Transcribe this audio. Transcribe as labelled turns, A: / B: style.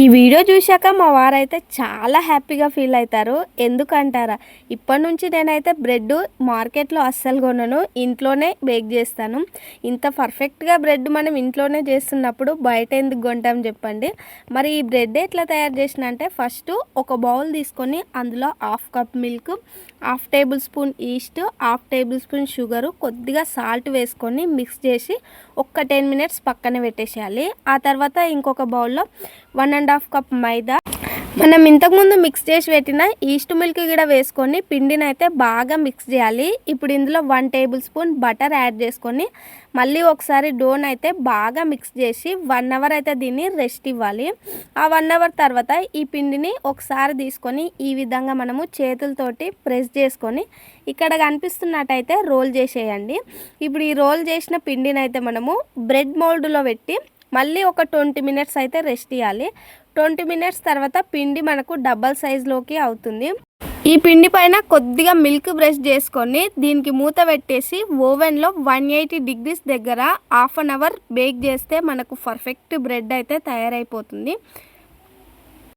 A: ఈ వీడియో చూశాక మా వారైతే చాలా హ్యాపీగా ఫీల్ అవుతారు. ఎందుకంటారా? ఇప్పటి నుంచి నేనైతే బ్రెడ్ మార్కెట్లో అస్సలు కొనను. ఇంట్లోనే బేక్ చేస్తాను. ఇంత పర్ఫెక్ట్గా బ్రెడ్ మనం ఇంట్లోనే చేస్తున్నప్పుడు బయట ఎందుకు కొంటాం చెప్పండి. మరి ఈ బ్రెడ్ ఎట్లా తయారు చేసిన అంటే ఫస్ట్ ఒక బౌల్ తీసుకొని అందులో half cup milk half table spoon yeast half table spoon sugar కొద్దిగా సాల్ట్ వేసుకొని మిక్స్ చేసి ఒక్క టెన్ మినిట్స్ పక్కన పెట్టేసేయాలి. ఆ తర్వాత ఇంకొక బౌల్లో one and half cup maida. మనం ఇంతకుముందు మిక్స్ చేసి పెట్టిన ఈస్ట్ మిల్క్ కూడా వేసుకొని పిండిని అయితే బాగా మిక్స్ చేయాలి. ఇప్పుడు ఇందులో one table spoon butter add చేసుకొని మళ్ళీ ఒకసారి డోన్ అయితే బాగా మిక్స్ చేసి వన్ అవర్ అయితే దీన్ని రెస్ట్ ఇవ్వాలి. ఆ వన్ అవర్ తర్వాత ఈ పిండిని ఒకసారి తీసుకొని ఈ విధంగా మనము చేతులతోటి ప్రెస్ చేసుకొని ఇక్కడ కనిపిస్తున్నట్టయితే రోల్ చేసేయండి. ఇప్పుడు ఈ రోల్ చేసిన పిండిని అయితే మనము బ్రెడ్ మోల్డ్లో పెట్టి మళ్ళీ ఒక ట్వంటీ మినిట్స్ అయితే రెస్ట్ ఇవ్వాలి ట్వంటీ మినిట్స్ తర్వాత పిండి మనకు డబల్ సైజులోకి అవుతుంది. ఈ పిండి పైన కొద్దిగా మిల్క్ బ్రష్ చేసుకొని దీనికి మూత పెట్టేసి ఓవెన్లో వన్ ఎయిటీ డిగ్రీస్ దగ్గర హాఫ్ అన్ అవర్ బేక్ చేస్తే మనకు పర్ఫెక్ట్ బ్రెడ్ అయితే తయారైపోతుంది.